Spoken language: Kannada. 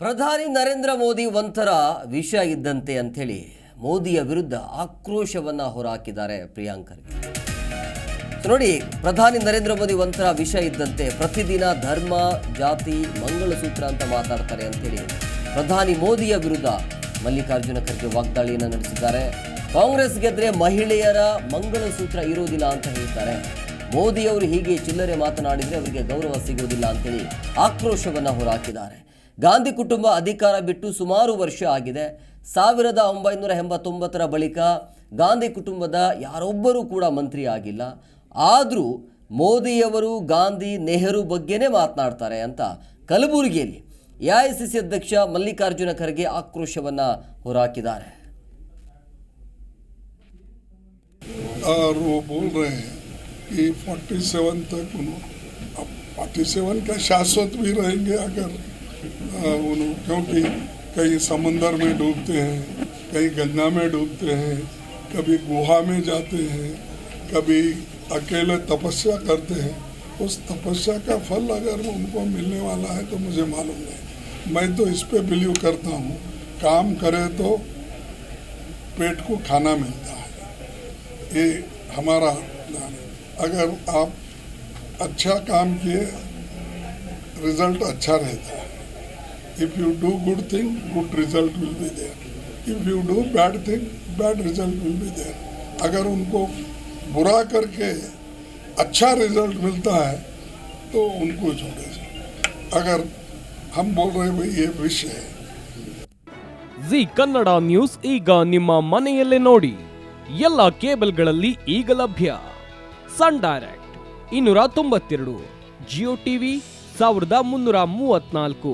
ಪ್ರಧಾನಿ ನರೇಂದ್ರ ಮೋದಿ ಒಂಥರ ವಿಷ ಇದ್ದಂತೆ ಅಂಥೇಳಿ ಮೋದಿಯ ವಿರುದ್ಧ ಆಕ್ರೋಶವನ್ನ ಹೊರಹಾಕಿದ್ದಾರೆ ಪ್ರಿಯಾಂಕ್ ನೋಡಿ, ಪ್ರಧಾನಿ ನರೇಂದ್ರ ಮೋದಿ ಒಂಥರ ವಿಷ ಇದ್ದಂತೆ ಪ್ರತಿದಿನ ಧರ್ಮ, ಜಾತಿ, ಮಂಗಳಸೂತ್ರ ಅಂತ ಮಾತಾಡ್ತಾರೆ ಅಂತೇಳಿ ಪ್ರಧಾನಿ ಮೋದಿಯ ವಿರುದ್ಧ ಮಲ್ಲಿಕಾರ್ಜುನ ಖರ್ಗೆ ವಾಗ್ದಾಳಿಯನ್ನು ನಡೆಸಿದ್ದಾರೆ. ಕಾಂಗ್ರೆಸ್ ಗೆದ್ರೆ ಮಹಿಳೆಯರ ಮಂಗಳಸೂತ್ರ ಇರೋದಿಲ್ಲ ಅಂತ ಹೇಳ್ತಾರೆ. ಮೋದಿಯವರು ಹೀಗೆ ಚಿಲ್ಲರೆ ಮಾತನಾಡಿದರೆ ಅವರಿಗೆ ಗೌರವ ಸಿಗೋದಿಲ್ಲ ಅಂತೇಳಿ ಆಕ್ರೋಶವನ್ನು ಹೊರಹಾಕಿದ್ದಾರೆ ಗಾಂಧಿ ಕುಟುಂಬ ಅಧಿಕಾರ ಬಿಟ್ಟು ಸುಮಾರು ವರ್ಷ ಆಗಿದೆ ಸಾವಿರದ ಒಂಬೈನೂರ ಎಂಬತ್ತೊಂಬತ್ತರ ಬಳಿಕ ಗಾಂಧಿ ಕುಟುಂಬದ ಯಾರೊಬ್ಬರೂ ಕೂಡ ಮಂತ್ರಿ ಆಗಿಲ್ಲ ಆದರೂ ಮೋದಿಯವರು ಗಾಂಧಿ ನೆಹರು ಬಗ್ಗೆನೇ ಮಾತನಾಡ್ತಾರೆ ಅಂತ ಕಲಬುರಗಿಯಲ್ಲಿ ಎಐಸಿಸಿ ಅಧ್ಯಕ್ಷ ಮಲ್ಲಿಕಾರ್ಜುನ ಖರ್ಗೆ ಆಕ್ರೋಶವನ್ನ ಹೊರಹಾಕಿದ್ದಾರೆ और वो बोल रहे हैं कि 47 तक उन्होंने अब 47 का शाश्वत भी रहेंगे अगर आ, उन्हों- क्योंकि कहीं समंदर में डूबते हैं कहीं गंगा में डूबते हैं कभी गुहा में जाते हैं कभी अकेले तपस्या करते हैं। उस तपस्या का फल अगर उनको मिलने वाला है तो मुझे मालूम नहीं। मैं तो इस पे बिलीव करता हूँ। काम करे तो पेट को खाना मिलता है। ये हमारा अगर आप अच्छा काम किए रिज़ल्ट अच्छा रहता है। if you do good thing good result will be there if you do bad thing bad result will be there अगर उनको बुरा करके अच्छा रिजल्ट मिलता है तो उनको छोड़े अगर हम बोल रहे हैं भाई ये विषय है ಜಿ ಕನ್ನಡ ನ್ಯೂಸ್ ಈಗ ನಿಮ್ಮ ಮನೆಯಲ್ಲೇ ನೋಡಿ ಎಲ್ಲ ಕೇಬಲ್ಗಳಲ್ಲಿ ಈಗ ಲಭ್ಯ ಸನ್ ಡೈರೆಕ್ಟ್ ಇನ್ನೂರ ತೊಂಬತ್ತೆರಡು ಜಿಯೋ ಟಿವಿ ಸಾವಿರದ ಮುನ್ನೂರ ಮೂವತ್ನಾಲ್ಕು